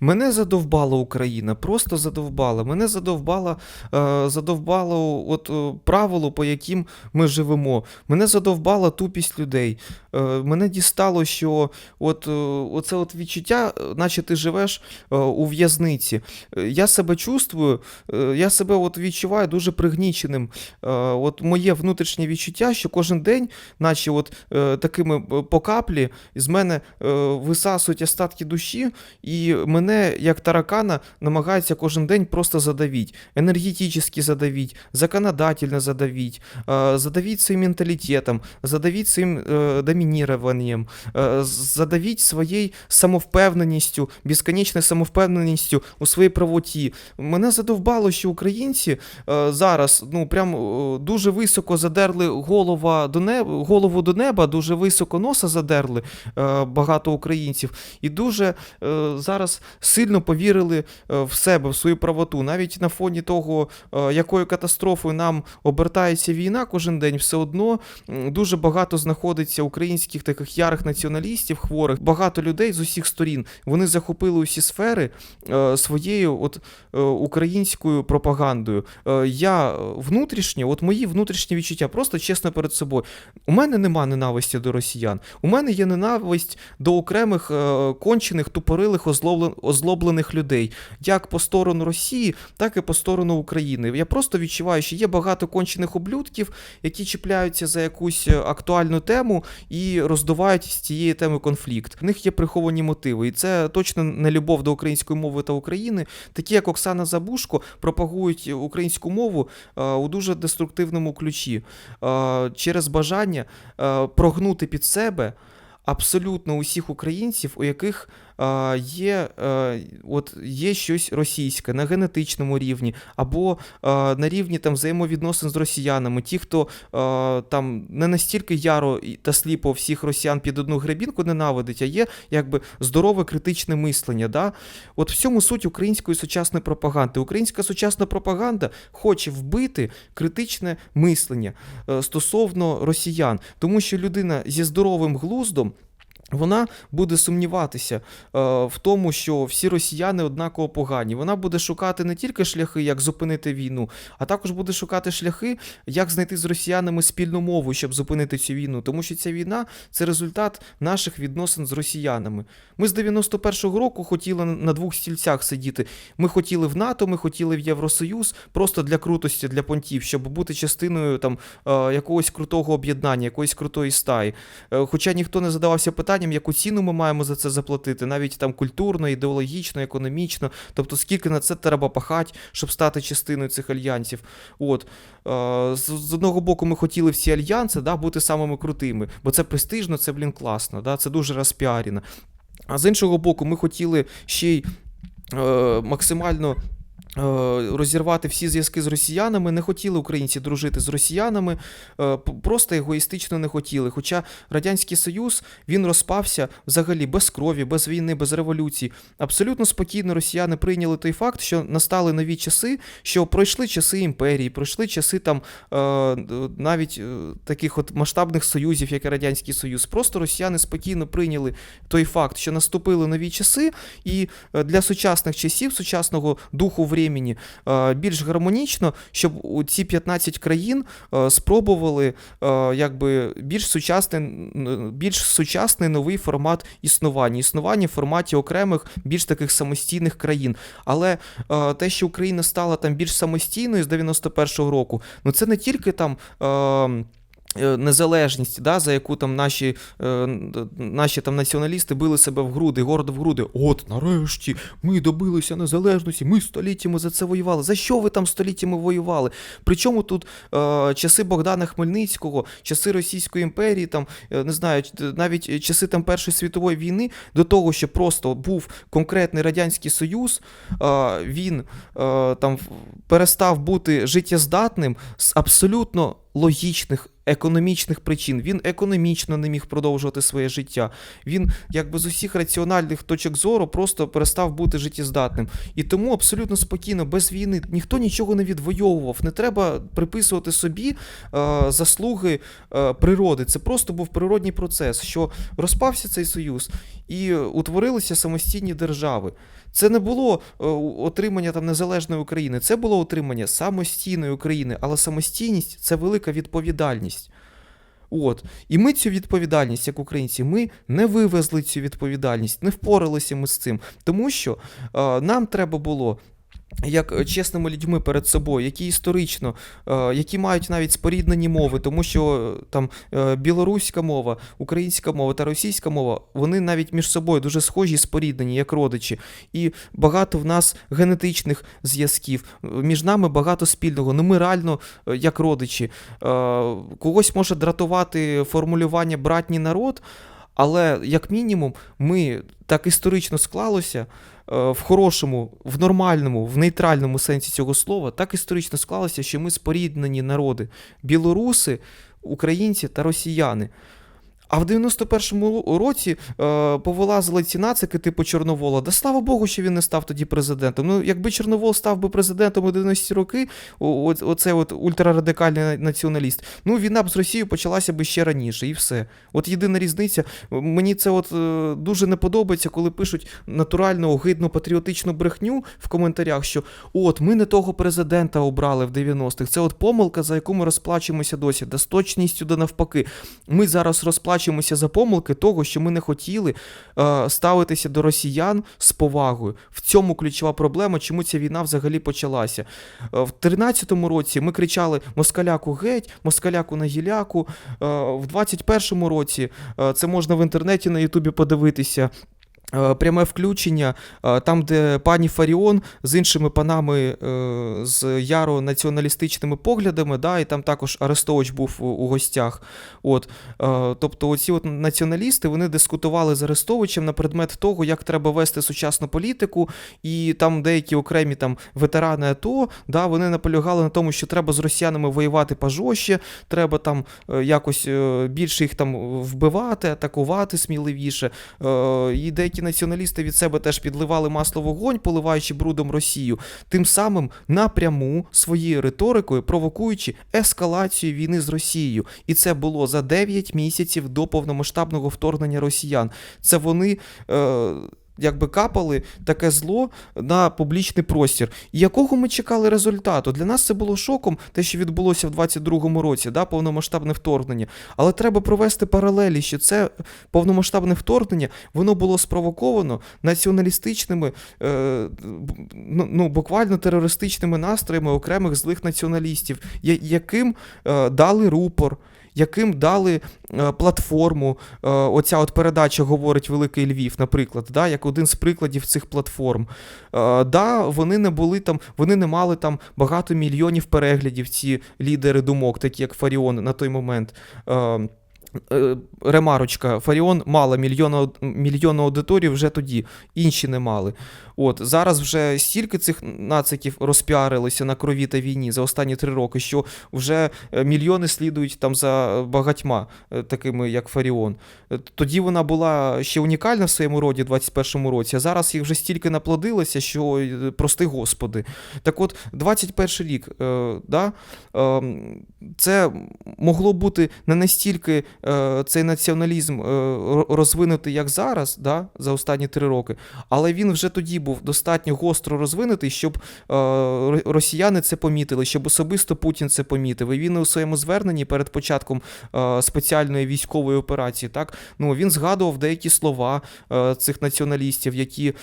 Мене задовбала Україна, просто задовбала. Мене задовбала, е, задовбало от, е, правило, по яким ми живемо. Мене задовбала тупість людей. Е, мене дістало, що от, оце от відчуття, наче ти живеш у в'язниці. Я себе чувствую, я себе от відчуваю дуже пригніченим. От моє внутрішнє відчуття, що кожен день, наче от такими по каплі, з мене висасують остатки душі, і мене, як таракана, намагаються кожен день просто задавить. Енергетично задавить, законодательно задавить, е, задавить своїм менталітетом, задавить своїм е, домініруванням, е, задавить своєю самовпевненістю, безконечною самовпевненістю у своїй правоті. Мене задовбало, що українці зараз ну прям дуже високо задерли голова до неба, голову до неба, дуже високо носа задерли багато українців, і дуже зараз сильно повірили е, в себе, в свою правоту. Навіть на фоні того, е, якою катастрофою нам обертається війна кожен день, все одно дуже багато знаходиться українських таких ярих націоналістів, хворих, багато людей з усіх сторін. Вони захопили усі сфери е, своєю от українською пропагандою. Я внутрішньо, от мої внутрішні відчуття, просто чесно перед собою. У мене нема ненависті до росіян. У мене є ненависть до окремих кончених, тупорилих, озлоблен- озлоблених людей, як по сторону Росії, так і по сторону України. Я просто відчуваю, що є багато кончених ублюдків, які чіпляються за якусь е, актуальну тему і роздувають з цієї теми конфлікт. В них є приховані мотиви, і це точно не любов до української мови та України. Такі, як Оксана Забушко, пропагують українську мову е, у дуже деструктивному ключі е, через бажання прогнути під себе абсолютно усіх українців, у яких є, е, от, є щось російське на генетичному рівні, або е, на рівні там, взаємовідносин з росіянами. Ті, хто е, там не настільки яро та сліпо всіх росіян під одну гребінку ненавидить, а є якби здорове критичне мислення. Да? От в цьому суть української сучасної пропаганди. Українська сучасна пропаганда хоче вбити критичне мислення стосовно росіян, тому що людина зі здоровим глуздом. Вона буде сумніватися е, в тому, що всі росіяни однаково погані. Вона буде шукати не тільки шляхи, як зупинити війну, а також буде шукати шляхи, як знайти з росіянами спільну мову, щоб зупинити цю війну. Тому що ця війна це результат наших відносин з росіянами. Ми з 91-го року хотіли на двох стільцях сидіти. Ми хотіли в НАТО, ми хотіли в Євросоюз просто для крутості, для понтів, щоб бути частиною там е, якогось крутого об'єднання, якоїсь крутої стаї. Е, Хоча ніхто не задавався питанням, яку ціну ми маємо за це заплатити, навіть там культурно, ідеологічно, економічно. Тобто, скільки на це треба пахати, щоб стати частиною цих альянсів. От е, з, одного боку, ми хотіли всі альянси да, бути самими крутими, бо це престижно, це блін класно, да, це дуже розпіарено. А з іншого боку, ми хотіли ще й е, максимально. Е, Розірвати всі зв'язки з росіянами, не хотіли українці дружити з росіянами, е, просто егоїстично не хотіли. Хоча Радянський Союз він розпався взагалі без крові, без війни, без революції. Абсолютно спокійно росіяни прийняли той факт, що настали нові часи, що пройшли часи імперії, пройшли часи там е, навіть таких от масштабних союзів, як і Радянський Союз. Просто росіяни спокійно прийняли той факт, що наступили нові часи, і для сучасних часів, сучасного духу времени, більш гармонічно, щоб у ці 15 країн спробували якби більш сучасний, більш сучасний новий формат існування. Існування в форматі окремих більш таких самостійних країн. Але те, що Україна стала там більш самостійною з 91-го року, ну це не тільки там. Е, Незалежність, да, за яку там наші, е, наші там націоналісти били себе в груди, гордо в груди. От нарешті ми добилися незалежності, ми століттями за це воювали. За що ви там століттями воювали? Причому тут е, часи Богдана Хмельницького, часи Російської імперії, там е, не знаю, навіть часи там Першої світової війни, до того, що просто був конкретний радянський союз, е, він е, там перестав бути життєздатним з абсолютно логічних економічних причин. Він економічно не міг продовжувати своє життя. Він, якби з усіх раціональних точок зору, просто перестав бути життєздатним. І тому абсолютно спокійно, без війни, ніхто нічого не відвоював. Не треба приписувати собі е, заслуги е, природи. Це просто був природній процес, що розпався цей союз і утворилися самостійні держави. Це не було е, отримання там незалежної України, це було отримання самостійної України, але самостійність це велика відповідальність. От. І ми цю відповідальність, як українці, ми не вивезли цю відповідальність, не впоралися ми з цим. Тому що е, нам треба було. Як е, чесними людьми перед собою, які історично, е, які мають навіть споріднені мови, тому що е, там білоруська мова, українська мова та російська мова, вони навіть між собою дуже схожі і споріднені, як родичі. І багато в нас генетичних зв'язків. Між нами багато спільного. Ну ми реально як родичі. Когось може дратувати формулювання братній народ, але як мінімум, ми так історично склалося. Е, В хорошому, в нормальному, в нейтральному сенсі цього слова, так історично склалося, що ми споріднені народи: білоруси, українці та росіяни. А в 91-му році е, повилазили ці нацики типу Чорновола. Да слава Богу, що він не став тоді президентом. Ну, якби Чорновол став би президентом у 90-ті роки, о- оце от ультрарадикальний націоналіст, ну війна б з Росією почалася би ще раніше, і все. От єдина різниця. Мені це от е, дуже не подобається, коли пишуть натуральну, огидну патріотичну брехню в коментарях, що от ми не того президента обрали в 90-х. Це от помилка, за яку ми розплачуємося досі. Да з точністю да навпаки. Ми зараз розплачуємося за помилки того, що ми не хотіли е, ставитися до росіян з повагою. В цьому ключова проблема, чому ця війна взагалі почалася. Е, в 13-му році ми кричали Москаляку геть, Москаляку на гіляку. Е, в 21-му році е, це можна в інтернеті на Ютубі подивитися. Е, Пряме включення, е, там, де пані Фаріон з іншими панами е, з яро націоналістичними поглядами, да, і там також Арестович був у, гостях. От, тобто, оці от націоналісти вони дискутували з Арестовичем на предмет того, як треба вести сучасну політику, і там деякі окремі там ветерани АТО, да, вони наполягали на тому, що треба з росіянами воювати пожорстче, треба там якось більше їх там вбивати, атакувати сміливіше. І деякі націоналісти від себе теж підливали масло вогонь, поливаючи брудом Росію, тим самим напряму своєю риторикою провокуючи ескалацію війни з Росією. І це було за 9 місяців до повномасштабного вторгнення росіян. Це вони. Е, Якби капали таке зло на публічний простір. І якого ми чекали результату? Для нас це було шоком, те, що відбулося в 22-му році, да, повномасштабне вторгнення. Але треба провести паралелі, що це повномасштабне вторгнення, воно було спровоковано націоналістичними, е, ну, ну, буквально терористичними настроями окремих злих націоналістів, яким е, дали рупор. Яким дали е, платформу, е, оця от передача говорить Великий Львів, наприклад, да, як один з прикладів цих платформ. Е, да, вони не були там, вони не мали там багато мільйонів переглядів, ці лідери думок, такі як Фаріон на той момент. Е, Ремарочка, Фаріон мала мільйона, мільйона аудиторії вже тоді, інші не мали. От зараз вже стільки цих нациків розпіарилися на крові та війні за останні три роки, що вже е, мільйони слідують там за багатьма, е, такими як Фаріон. Тоді вона була ще унікальна в своєму роді, в 21-му році, а зараз їх вже стільки наплодилося, що прости господи. Так от, 21 рік, да, е, це могло бути не настільки цей націоналізм е, розвинутий, як зараз, да, за останні три роки, але він вже тоді був достатньо гостро розвинутий, щоб е, росіяни це помітили, щоб особисто Путін це помітив. І він у своєму зверненні перед початком е, спеціальної військової операції, так, ну, він згадував деякі слова е, цих націоналістів, які е,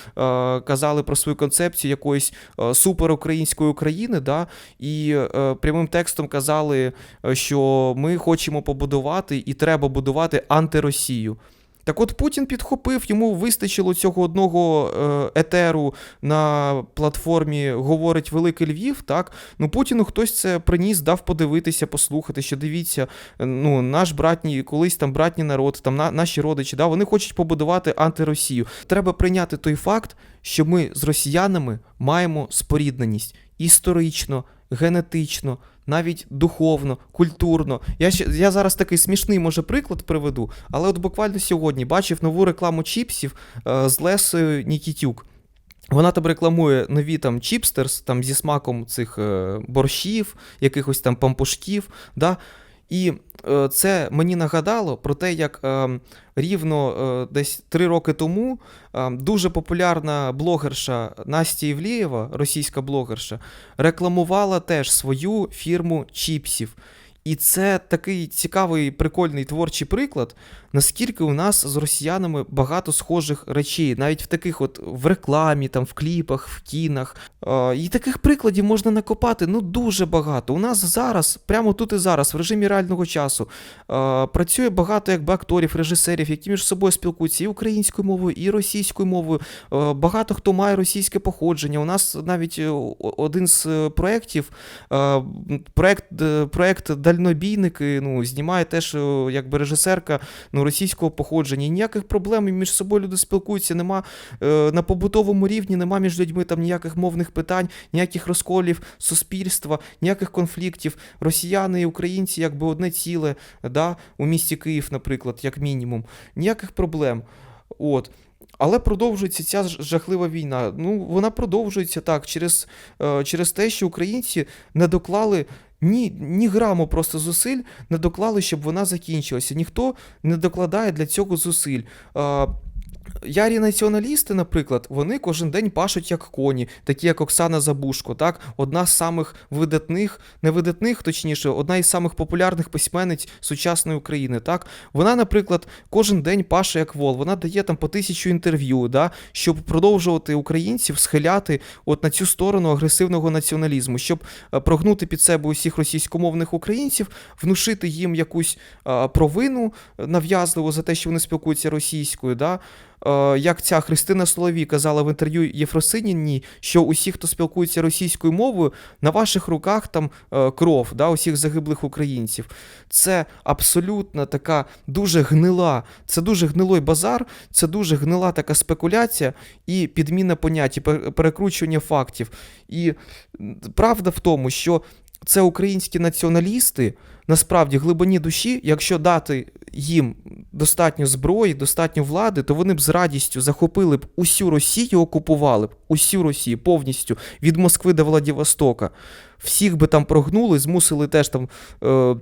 казали про свою концепцію якоїсь е, суперукраїнської України, да, і е, прямим текстом казали, е, що ми хочемо побудувати і треба будувати антиросію. Так от Путін підхопив, йому вистачило цього одного е, етеру на платформі Говорить Великий Львів. Так ну Путіну хтось це приніс, дав подивитися, послухати, що дивіться, е, ну наш братній, колись там братній народ, там на, наші родичі, да, вони хочуть побудувати антиросію. Треба прийняти той факт, що ми з росіянами маємо спорідненість історично, генетично, навіть духовно, культурно. Я, ще, я зараз такий смішний, може, приклад приведу, але от буквально сьогодні бачив нову рекламу чіпсів е, з Лесою Нікітюк. Вона там рекламує нові там чіпстерс там зі смаком цих е, борщів, якихось там пампушків. Да? І е, це мені нагадало про те, як е, рівно е, десь три роки тому дуже популярна блогерша Настя Євлієва, російська блогерша, рекламувала теж свою фірму чіпсів. І це такий цікавий, прикольний творчий приклад, наскільки у нас з росіянами багато схожих речей, навіть в таких от в рекламі, там, в кліпах, в кінах. Е, і таких прикладів можна накопати ну дуже багато. У нас зараз, прямо тут і зараз, в режимі реального часу, е, працює багато якби акторів, режисерів, які між собою спілкуються і українською мовою, і російською мовою. Е, багато хто має російське походження. У нас навіть е, один з е, проєктів, е, проєкт, проєкт Дальнобійники, ну, знімає теж е, якби режисерка ну, російського походження. Ніяких проблем між собою люди спілкуються, нема е, на побутовому рівні, нема між людьми там ніяких мовних питань, ніяких розколів суспільства, ніяких конфліктів. Росіяни і українці якби одне ціле, да, у місті Київ, наприклад, як мінімум. Ніяких проблем. От. Але продовжується ця жахлива війна. Ну, вона продовжується так, через, е, через те, що українці не доклали ні, ні граму просто зусиль, не доклали, щоб вона закінчилася. Ніхто не докладає для цього зусиль. Е, Ярі націоналісти, наприклад, вони кожен день пашуть як коні, такі як Оксана Забушко, так? Одна з самих видатних, не видатних, точніше, одна із самих популярних письменниць сучасної України. Так? Вона, наприклад, кожен день паше як вол. Вона дає там по тисячу інтерв'ю, да? щоб продовжувати українців схиляти от на цю сторону агресивного націоналізму, щоб е, прогнути під себе усіх російськомовних українців, внушити їм якусь е, провину нав'язливу за те, що вони спілкуються російською. Да? Е, як ця Христина Соловій казала в інтерв'ю Єфросиніній, що усі, хто спілкується російською мовою, на ваших руках там е, кров да, усіх загиблих українців. Це абсолютно така дуже гнила, це дуже гнилой базар, це дуже гнила така спекуляція і підміна понять, і пер- перекручування фактів. І правда в тому, що це українські націоналісти, насправді глибині душі, якщо дати їм достатньо зброї, достатньо влади, то вони б з радістю захопили б усю Росію, окупували б усю Росію повністю від Москви до Владивостока. Всіх би там прогнули, змусили теж там. Е-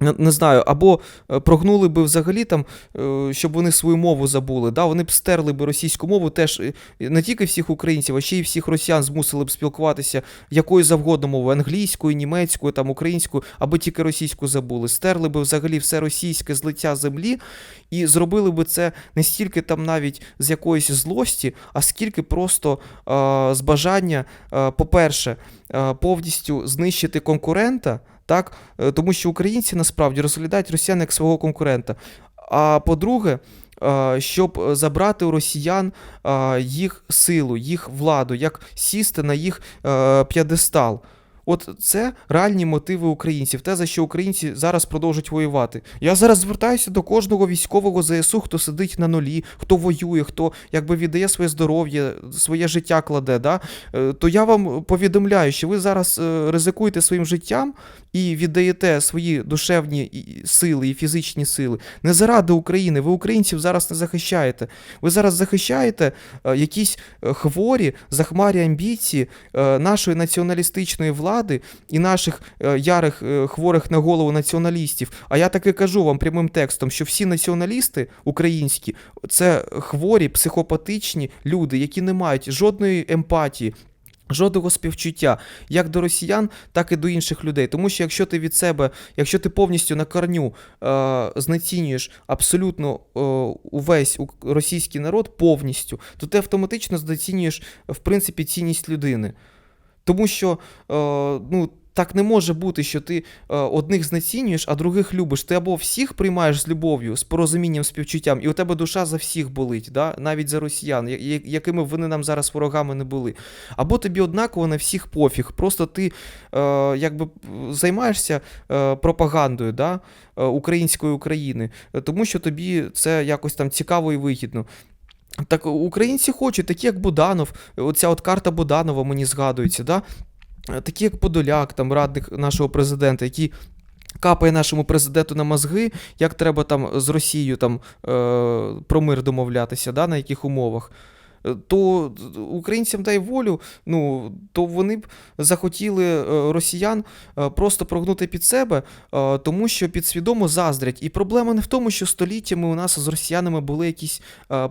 не- знаю, або е, прогнули би взагалі там, е, щоб вони свою мову забули. Да? Вони б стерли би російську мову теж е, не тільки всіх українців, а ще й всіх росіян змусили б спілкуватися якою завгодно мовою, англійською, німецькою, там, українською, або тільки російську забули. Стерли би взагалі все російське з лиця землі і зробили би це не стільки там навіть з якоїсь злості, а скільки просто е, з бажання, е, по-перше, е, повністю знищити конкурента. Так, Е, тому що українці насправді розглядають росіян як свого конкурента. А по-друге, е, щоб забрати у росіян е, їх силу, їх владу, як сісти на їх п'єдестал. От це реальні мотиви українців, те, за що українці зараз продовжують воювати. Я зараз звертаюся до кожного військового ЗСУ, хто сидить на нулі, хто воює, хто якби віддає своє здоров'я, своє життя кладе. Да? Е, То я вам повідомляю, що ви зараз е, ризикуєте своїм життям і віддаєте свої душевні сили і фізичні сили не заради України. Ви українців зараз не захищаєте. Ви зараз захищаєте е, якісь хворі, захмарі амбіції нашої націоналістичної влади і наших е, ярих е, хворих на голову націоналістів. А я таки кажу вам прямим текстом, що всі націоналісти українські це хворі, психопатичні люди, які не мають жодної емпатії. Жодного співчуття як до росіян, так і до інших людей. Тому що якщо ти від себе, якщо ти повністю на корню е, знецінюєш абсолютно е, увесь російський народ повністю, то ти автоматично знецінюєш в принципі цінність людини. Тому що е, ну, так не може бути, що ти е, одних знецінюєш, а других любиш. Ти або всіх приймаєш з любов'ю, з порозумінням, співчуттям, і у тебе душа за всіх болить, да? навіть за росіян, якими вони нам зараз ворогами не були. Або тобі однаково на всіх пофіг. Просто ти е, якби займаєшся е, пропагандою да? української України, тому що тобі це якось там цікаво і вигідно. Так українці хочуть, такі як Буданов, оця от карта Буданова мені згадується, да? такі як Подоляк, там радник нашого президента, який капає нашому президенту на мозги, як треба там з Росією там, е, про мир домовлятися, да, на яких умовах. То українцям дай волю, ну то вони б захотіли е, росіян е, просто прогнути під себе, е, тому що підсвідомо заздрять. І проблема не в тому, що століттями у нас з росіянами були якісь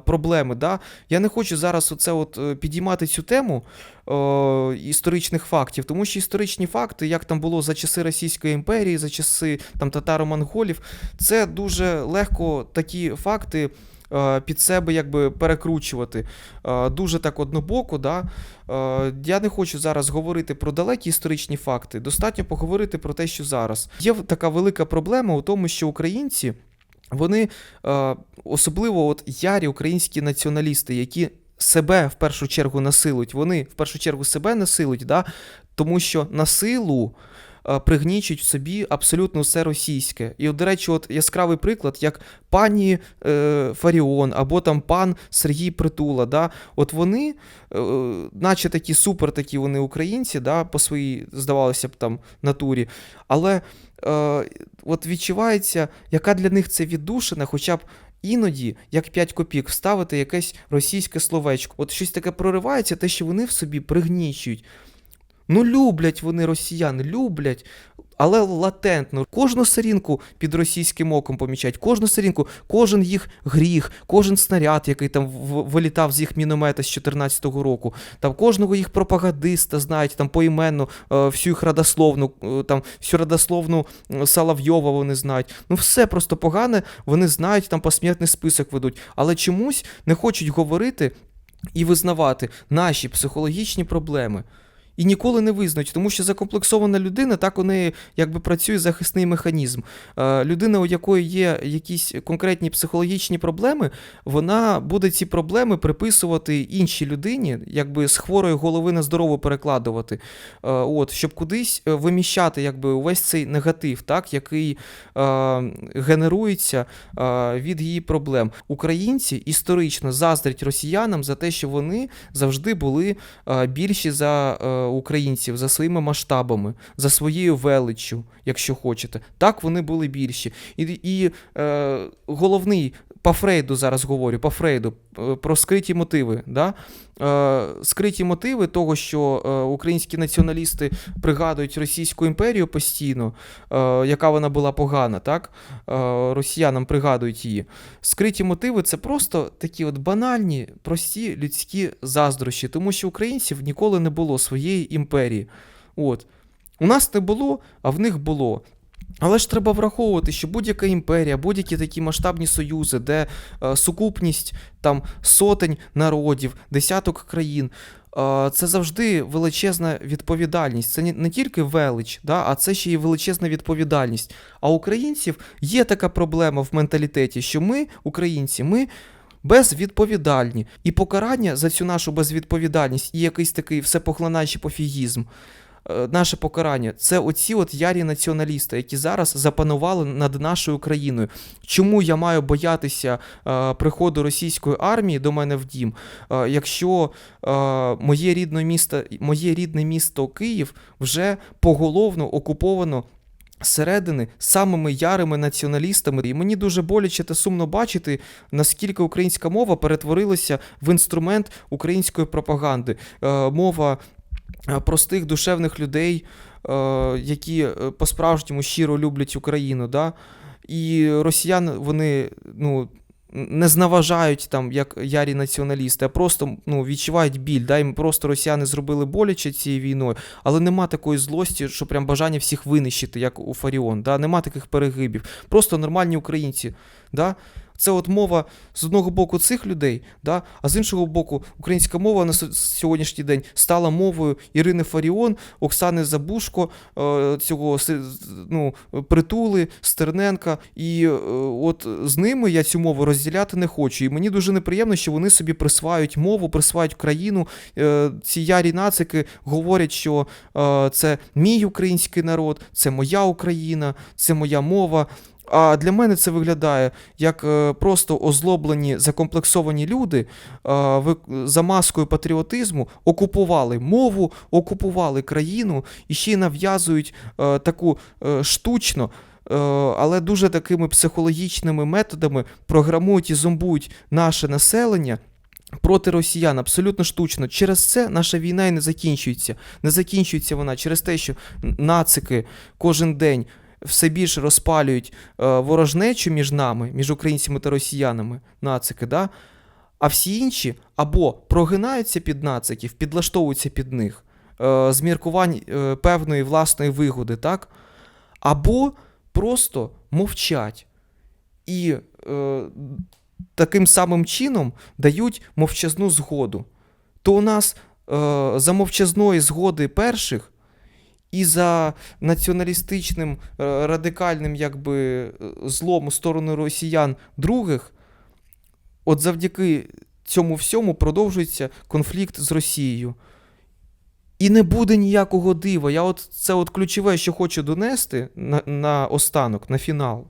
проблеми. Да? Я не хочу зараз оце от підіймати цю тему історичних фактів, тому що історичні факти, як там було за часи Російської імперії, за часи там татаро-монголів, це дуже легко такі факти. Е, Під себе якби перекручувати Е, дуже так однобоко. Да? Е, Я не хочу зараз говорити про далекі історичні факти. Достатньо поговорити про те, що зараз є така велика проблема у тому, що українці вони особливо от ярі українські націоналісти, які себе в першу чергу насилують, вони в першу чергу себе насилують, да? тому що на силу е, пригнічують в собі абсолютно все російське. І, от, до речі, от яскравий приклад, як пані е, Фаріон або там пан Сергій Притула. Да? От вони, е, наче такі супер такі вони українці, да, по своїй, здавалося б, там натурі, але е, от відчувається, яка для них це віддушина, хоча б. Іноді, як 5 копійок, вставити якесь російське словечко. От щось таке проривається, те, що вони в собі пригнічують. Ну, люблять вони росіян, люблять, але латентно. Кожну сторінку під російським оком помічають, кожну сторінку, кожен їх гріх, кожен снаряд, який там вилітав з їх міномета з 14-го року, там кожного їх пропагандиста знають, там поіменно, е, всю їх родословну, е, там всю родословну е, Соловйова вони знають. Ну все просто погане, вони знають, там посмертний список ведуть, але чомусь не хочуть говорити і визнавати наші психологічні проблеми. І ніколи не визнають, тому що закомплексована людина, так у неї якби працює захисний механізм. Е, людина, у якої є якісь конкретні психологічні проблеми, вона буде ці проблеми приписувати іншій людині, якби з хворої голови на здорову перекладувати. Е, от, щоб кудись е, виміщати якби, увесь цей негатив, так, який генерується від її проблем. Українці історично заздрять росіянам за те, що вони завжди були більші за українців, за своїми масштабами, за своєю величчю, якщо хочете. Так вони були більші. І, і е, головний. По Фрейду зараз говорю, по Фрейду, е, про скриті мотиви. Да? Е, скриті мотиви того, що е, українські націоналісти пригадують Російську імперію постійно, яка вона була погана, так? Росіянам пригадують її. Скриті мотиви це просто такі от банальні, прості людські заздрощі, тому що українців ніколи не було своєї імперії. От. У нас не було, а в них було. Але ж треба враховувати, що будь-яка імперія, будь-які такі масштабні союзи, де е, сукупність там сотень народів, десяток країн. е, Це завжди величезна відповідальність. Це не, тільки велич, да, а це ще й величезна відповідальність. А українців є така проблема в менталітеті, що ми, українці, ми безвідповідальні. І покарання за цю нашу безвідповідальність і якийсь такий всепоглинаючий пофігізм. Е, Наше покарання це оці от ярі націоналісти, які зараз запанували над нашою країною. Чому я маю боятися е, приходу російської армії до мене в дім, е, якщо моє рідне місто, моє рідне місто Київ вже поголовно окуповано зсередини самими ярими націоналістами. І мені дуже боляче та сумно бачити, наскільки українська мова перетворилася в інструмент української пропаганди. Мова простих душевних людей, е, які е, по-справжньому щиро люблять Україну. Да? І росіяни вони ну, не зневажають там як ярі націоналісти, а просто ну, відчувають біль. Да? Їм просто росіяни зробили боляче цією війною, але нема такої злості, що прям бажання всіх винищити, як у Фаріон. Да? Нема таких перегибів. Просто нормальні українці. Да? Це от мова з одного боку цих людей, да? а з іншого боку, українська мова на сьогоднішній день стала мовою Ірини Фаріон, Оксани Забушко, е, цього ну, притули, Стерненка. І е, от з ними я цю мову розділяти не хочу. І мені дуже неприємно, що вони собі присвають мову, присвають країну. Е, Ці ярі нацики говорять, що це мій український народ, це моя Україна, це моя мова. А для мене це виглядає як е, просто озлоблені, закомплексовані люди за маскою патріотизму окупували мову, окупували країну і ще й нав'язують е, таку е, штучно, але дуже такими психологічними методами програмують і зомбують наше населення. Проти росіян абсолютно штучно. Через це наша війна і не закінчується. Не закінчується вона через те, що нацики кожен день все більше розпалюють е, ворожнечу між нами, між українцями та росіянами, нацики, да? а всі інші або прогинаються під нациків, підлаштовуються під них е, з міркувань е, певної власної вигоди, так? або просто мовчать. І е, таким самим чином дають мовчазну згоду. То у нас е, за мовчазної згоди перших і за націоналістичним е, радикальним якби, е, злом у сторону росіян других, от завдяки цьому всьому продовжується конфлікт з Росією. І не буде ніякого дива. Я от це от ключове, що хочу донести на, на останок, на фінал.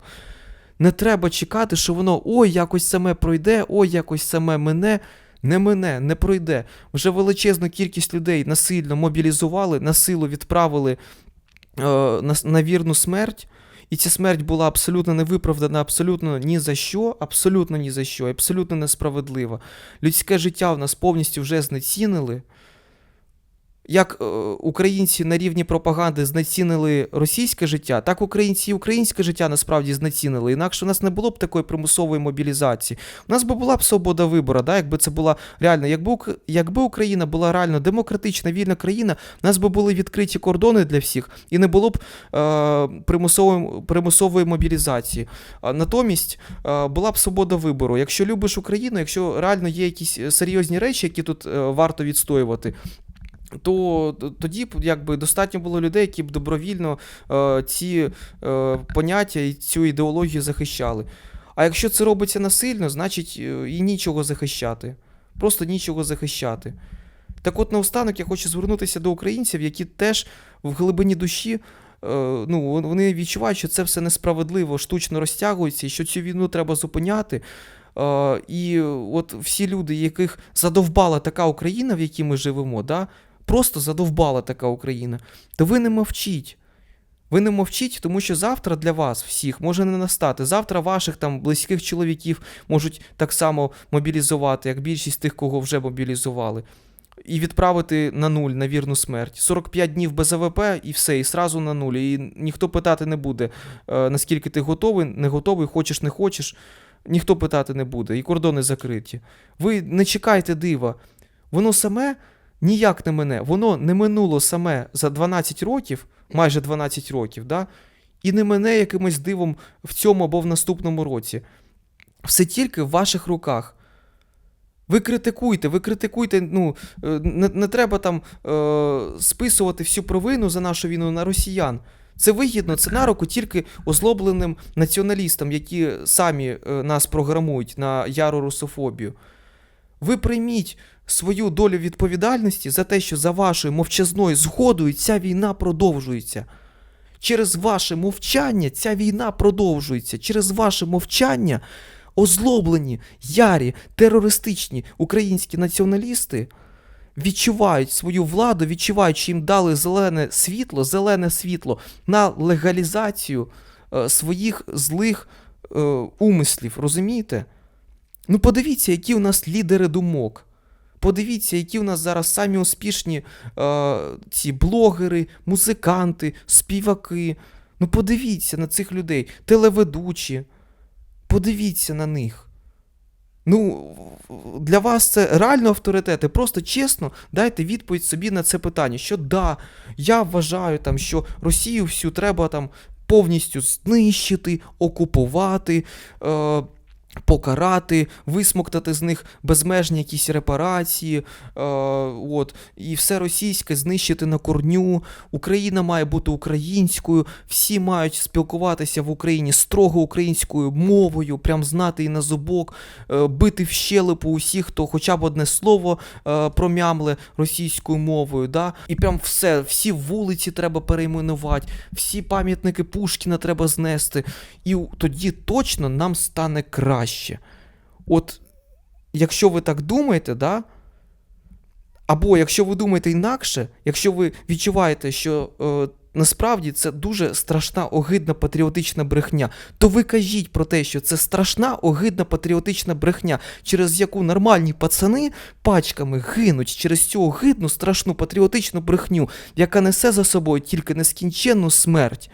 Не треба чекати, що воно ой, якось саме пройде, ой, якось саме мине. Не мине, не пройде. Вже величезну кількість людей насильно мобілізували, насилу відправили е, на, на вірну смерть. І ця смерть була абсолютно невиправдана, абсолютно ні за що, абсолютно ні за що, абсолютно несправедлива. Людське життя в нас повністю вже знецінили. Як е, українці на рівні пропаганди знецінили російське життя, так українці і українське життя насправді знецінили. Інакше у нас не було б такої примусової мобілізації. У нас би була б свобода вибору, да, якби це була реально, якби, якби Україна була реально демократична, вільна країна, у нас би були відкриті кордони для всіх і не було б е, примусової, примусової мобілізації. Натомість е, була б свобода вибору. Якщо любиш Україну, якщо реально є якісь е, серйозні речі, які тут е, варто відстоювати, то тоді б якби достатньо було людей, які б добровільно е, ці е, поняття і цю ідеологію захищали. А якщо це робиться насильно, значить е, і нічого захищати. Просто нічого захищати. Так от наостанок я хочу звернутися до українців, які теж в глибині душі. е, Ну, вони відчувають, що це все несправедливо, штучно розтягується, і що цю війну треба зупиняти. Е, І от всі люди, яких задовбала така Україна, в якій ми живемо, да, просто задовбала така Україна, то ви не мовчіть. Ви не мовчіть, тому що завтра для вас всіх може не настати. Завтра ваших там близьких чоловіків можуть так само мобілізувати, як більшість тих, кого вже мобілізували. І відправити на нуль на вірну смерть. 45 днів без АВП і все, і сразу на нуль. І ніхто питати не буде, е, наскільки ти готовий, не готовий, хочеш, не хочеш. Ніхто питати не буде, і кордони закриті. Ви не чекайте дива. Воно саме ніяк не мине. Воно не минуло саме за 12 років, майже 12 років, да? і не мине якимось дивом в цьому або в наступному році. Все тільки в ваших руках. Ви критикуйте, ви критикуйте, ну, е, не, не треба там е, списувати всю провину за нашу війну на росіян. Це вигідно, це на руку тільки озлобленим націоналістам, які самі е, нас програмують на яру русофобію. Ви прийміть свою долю відповідальності за те, що за вашою мовчазною згодою ця війна продовжується. Через ваше мовчання ця війна продовжується. Через ваше мовчання озлоблені, ярі, терористичні українські націоналісти відчувають свою владу, відчувають, що їм дали зелене світло, зелене світло на легалізацію е, своїх злих е, умислів. Розумієте? Ну, подивіться, які у нас лідери думок. Подивіться, які у нас зараз самі успішні е, ці блогери, музиканти, співаки. Ну, подивіться на цих людей, телеведучі. Подивіться на них. Ну, для вас це реально авторитети. Просто чесно дайте відповідь собі на це питання. Що да, я вважаю, там, що Росію всю треба там повністю знищити, окупувати. Е, Покарати, висмоктати з них безмежні якісь репарації, е, от, і все російське знищити на корню. Україна має бути українською, всі мають спілкуватися в Україні строго українською мовою, прям знати і на зубок, е, бити в щелепу усіх, хто хоча б одне слово е, промямле російською мовою. Да? І прям все, всі вулиці треба перейменувати, всі пам'ятники Пушкіна треба знести. І тоді точно нам стане краще. От якщо ви так думаєте, да? або якщо ви думаєте інакше, якщо ви відчуваєте, що е, насправді це дуже страшна огидна патріотична брехня, то ви кажіть про те, що це страшна огидна патріотична брехня, через яку нормальні пацани пачками гинуть через цю огидну страшну патріотичну брехню, яка несе за собою тільки нескінченну смерть.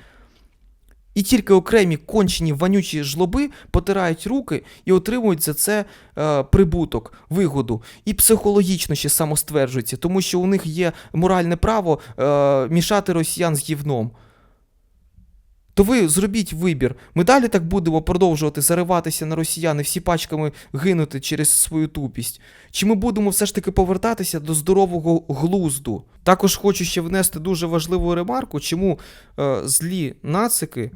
І тільки окремі кончені вонючі жлоби потирають руки і отримують за це е, прибуток, вигоду. І психологічно ще самостверджуються, тому що у них є моральне право е, мішати росіян з гівном. То ви зробіть вибір. Ми далі так будемо продовжувати зариватися на росіян і всі пачками гинути через свою тупість. Чи ми будемо все ж таки повертатися до здорового глузду? Також хочу ще внести дуже важливу ремарку, чому е, злі нацики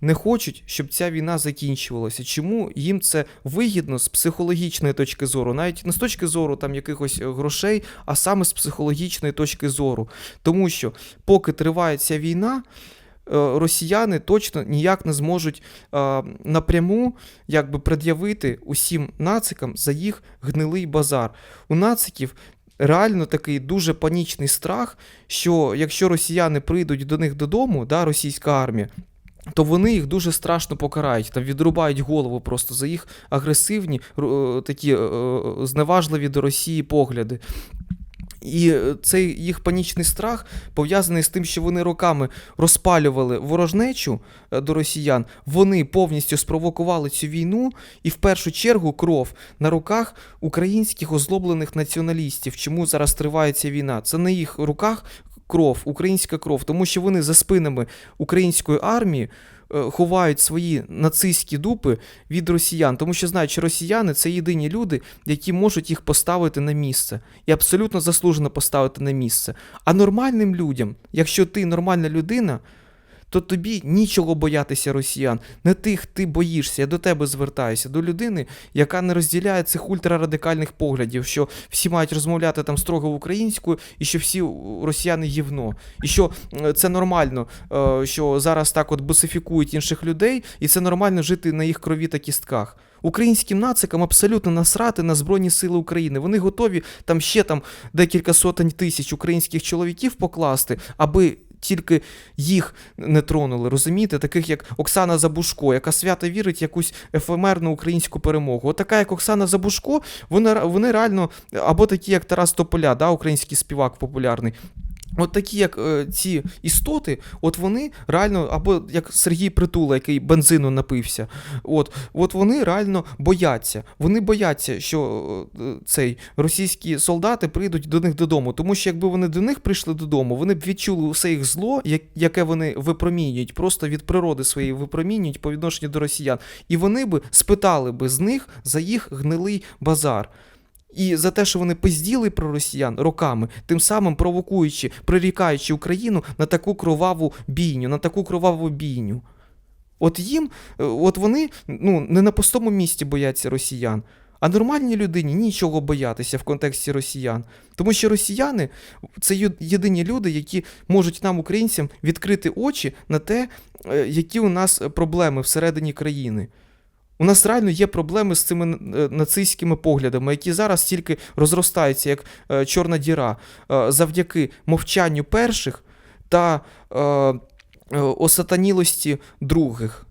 не хочуть, щоб ця війна закінчувалася. Чому їм це вигідно з психологічної точки зору, навіть не з точки зору там якихось е, грошей, а саме з психологічної точки зору. Тому що поки триває ця війна. Е, Росіяни точно ніяк не зможуть е, напряму якби пред'явити усім нацикам за їх гнилий базар. У нациків реально такий дуже панічний страх, що якщо росіяни прийдуть до них додому, да, російська армія, то вони їх дуже страшно покарають, там відрубають голову просто за їх агресивні, е, такі зневажливі до Росії погляди. І е, цей їх панічний страх пов'язаний з тим, що вони роками розпалювали ворожнечу е, до росіян. Вони повністю спровокували цю війну, і в першу чергу кров на руках українських озлоблених націоналістів. Чому зараз триває ця війна? Це на їх руках кров, українська кров, тому що вони за спинами української армії. Е, Ховають свої нацистські дупи від росіян, тому що знають, що росіяни це єдині люди, які можуть їх поставити на місце, і абсолютно заслужено поставити на місце. А нормальним людям, якщо ти нормальна людина, то тобі нічого боятися росіян. Не тих ти боїшся. Я до тебе звертаюся, до людини, яка не розділяє цих ультрарадикальних поглядів, що всі мають розмовляти там строго українською, і що всі росіяни євно. І що е, це нормально, е, що зараз так от бусифікують інших людей, і це нормально жити на їх крові та кістках. Українським нацикам абсолютно насрати на Збройні Сили України. Вони готові там ще там декілька сотень тисяч українських чоловіків покласти, аби тільки їх не тронули, розумієте? Таких як Оксана Забушко, яка свято вірить якусь ефемерну українську перемогу. От така, як Оксана Забушко, вони, вони реально, або такі, як Тарас Тополя, да, український співак популярний. От такі, як е, ці істоти, от вони реально, або як Сергій Притула, який бензину напився, от, от вони реально бояться. Вони бояться, що е, цей російські солдати прийдуть до них додому. Тому що якби вони до них прийшли додому, вони б відчули усе їх зло, як- яке вони випромінюють, просто від природи своєї випромінюють по відношенню до росіян. І вони би спитали би з них за їх гнилий базар. І за те, що вони пизділи про росіян роками, тим самим провокуючи, прирікаючи Україну на таку кроваву бійню, на таку кроваву бійню. От їм, е, от вони ну, не на пустому місці бояться росіян, а нормальній людині нічого боятися в контексті росіян. Тому що росіяни це єдині люди, які можуть нам, українцям, відкрити очі на те, е, які у нас проблеми всередині країни. У нас реально є проблеми з цими е, нацистськими поглядами, які зараз тільки розростаються як е, чорна діра е, завдяки мовчанню перших та осатанілості других.